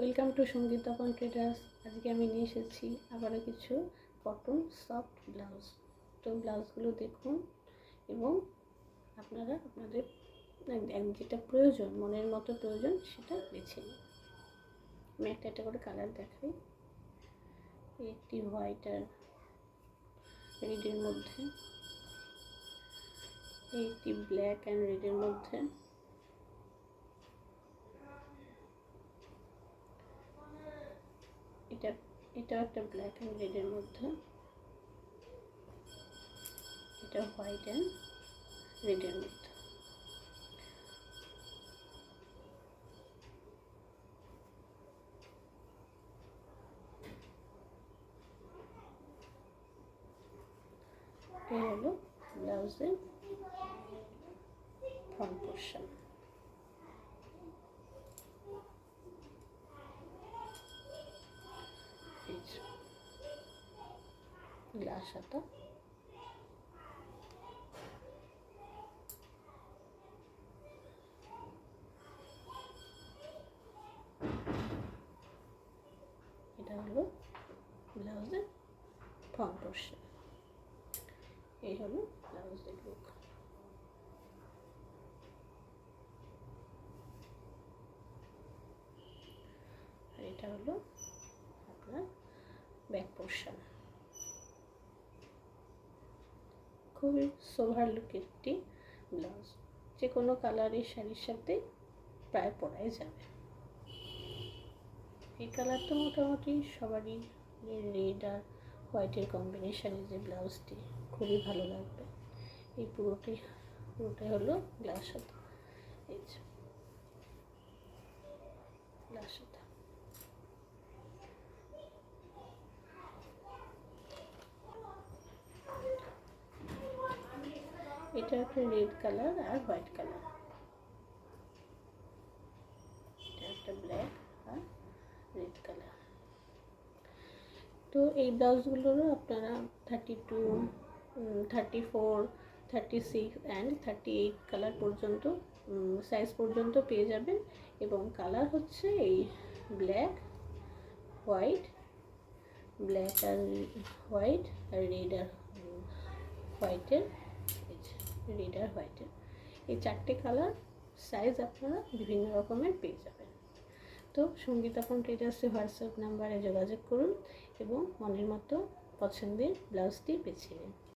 Welcome to সঙ্গীতাপন traders আজকে আমি নিয়ে এসেছি আবারও কিছু কটন সফট ব্লাউজ তো ব্লাউজগুলো দেখুন এবং আপনারা আপনাদের যেটা প্রয়োজন, মনের মতো প্রয়োজন, সেটা বেছে নিন। আমি একটা একটা করে কালার দেখাই। একটি হোয়াইট আর রেডের মধ্যে। একটি ব্ল্যাক অ্যান্ড রেডের মধ্যে। এটা এটাও একটা ব্ল্যাক অ্যান্ড রেডের মধ্যে। এটা হোয়াইট অ্যান্ড রেডের মধ্যে। এই হলো ব্লাউজের ফ্রন্ট পোর্শন গ্লাস হাতা এটা হলো ব্লাউজের ফ্রন্ট পোর্শন এই হলো ব্লাউজের লুক আর এটা হলো আপনার ব্যাক পোর্শন খুবই সোভার লুক একটি ব্লাউজ যে কোনো কালারের শাড়ির সাথে প্রায় পরাই যাবে। এই কালার তো মোটামুটি সবারই রেড আর হোয়াইটের কম্বিনেশানে যে ব্লাউজটি খুবই ভালো লাগবে। এই পুরোটি পুরোটাই হলো গ্লাস এই যে গ্লাস হাতা এটা একটা রেড কালার আর হোয়াইট কালার এটা একটা ব্ল্যাক আর রেড কালার তো এই ব্লাউজগুলোরও আপনারা thirty two thirty four thirty six and thirty eight colour পর্যন্ত সাইজ পর্যন্ত পেয়ে যাবেন এবং কালার হচ্ছে এই ব্ল্যাক হোয়াইট ব্ল্যাক আর হোয়াইট আর রেড আর হোয়াইটের রেড আর হোয়াইটের এই চারটে কালার সাইজ আপনারা বিভিন্ন রকমের পেয়ে যাবেন। তো সঙ্গীতাপন ট্রেডার্সে হোয়াটসঅ্যাপ নাম্বারে যোগাযোগ করুন এবং মনের মতো পছন্দের ব্লাউজটি বেছে নিন।